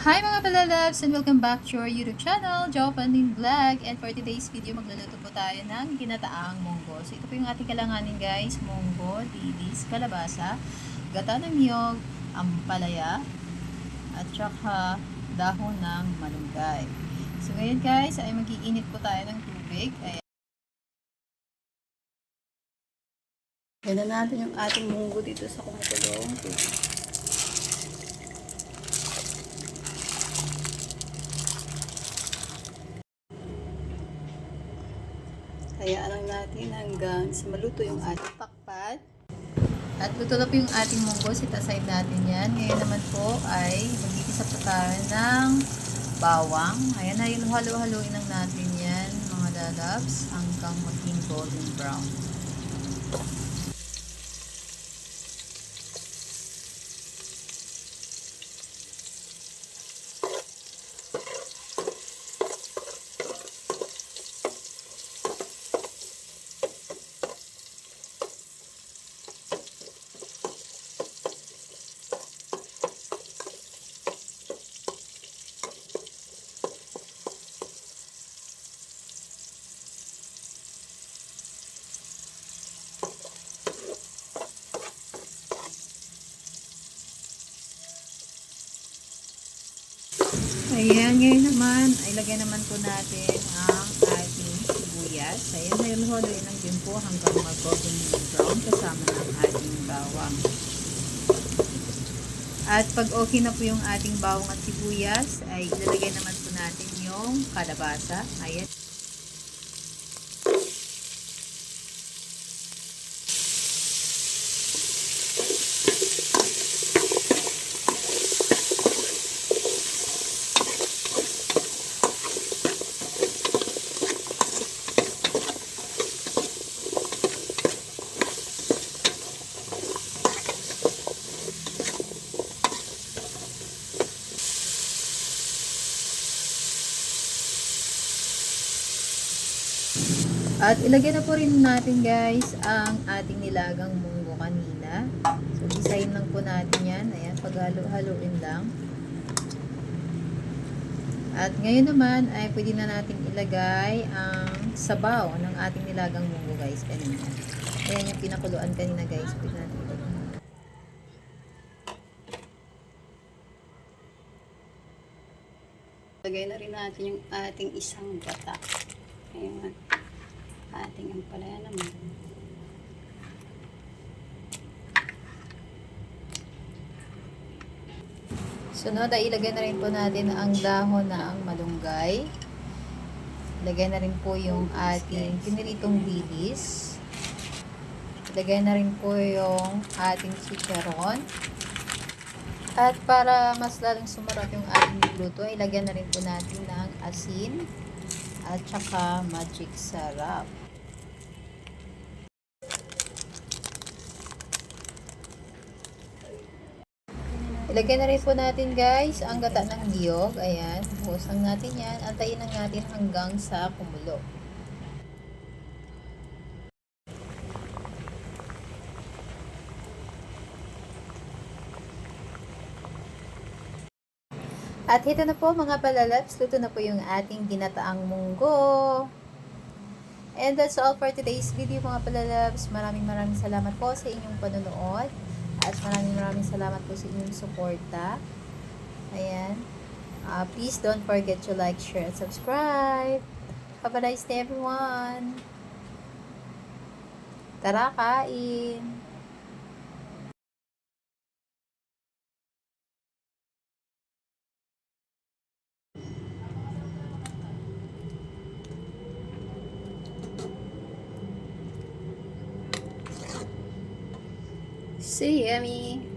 Hi mga palalabs and welcome back to our YouTube channel, Joe Pandin Vlog. And for today's video, magluluto po tayo ng ginataang munggo. So ito po yung ating kalanganin guys, munggo, dilis, kalabasa, gata ng niyog, ampalaya, at saka dahon ng malunggay. So ngayon guys, ay mag-iinit po tayo ng tubig. Ayan. Ganda natin yung ating munggo dito sa kumukulong. Hayaan lang natin hanggang sa maluto yung ating pakpad. At luto na po yung ating munggo. Sit aside natin yan. Ngayon naman po ay magigisa po tayo ng bawang. Ayan, ayun, halo-haloin lang natin yan mga lalabs hanggang maging golden brown. Ayan, ngayon naman, ay lagyan naman po natin ang ating sibuyas. Ayan, ngayon haloyin lang din po hanggang mag-golden brown kasama ng ating bawang. At pag okay na po yung ating bawang at sibuyas, ay ilalagay naman po natin yung kalabasa. Ayan. At ilagay na po rin natin guys ang ating nilagang munggo kanina. So, isahin lang po natin yan. Ayan, paghalo-haloin lang. At ngayon naman ay pwede na natin ilagay ang sabaw ng ating nilagang munggo guys kanina. Ayan yung pinakuluan kanina guys. Pwede natin ilagay. Lagay na rin natin yung ating isang gata. Ayan. Ating ampalaya naman. Sunod ay ilagay na rin po natin ang dahon na ang malunggay. Ilagay na rin po yung ating piniritong bilis. Ilagay na rin po yung ating chicharon. At para mas lalong sumarap yung ating luto, ilagyan na rin po natin ng asin at saka magic sarap. Ilagay na rin po natin guys ang gata ng giyog. Ayan. Buhos lang natin yan. Antayin lang natin hanggang sa kumulo. At ito na po mga palalaps. Luto na po yung ating ginataang munggo. And that's all for today's video mga palalabs. Maraming maraming salamat po sa inyong panonood. At maraming maraming salamat po sa inyong suporta. Ayan. Uh, please don't forget to like, share, and subscribe. Have a nice day everyone. Tara, kain! See you, Emmy.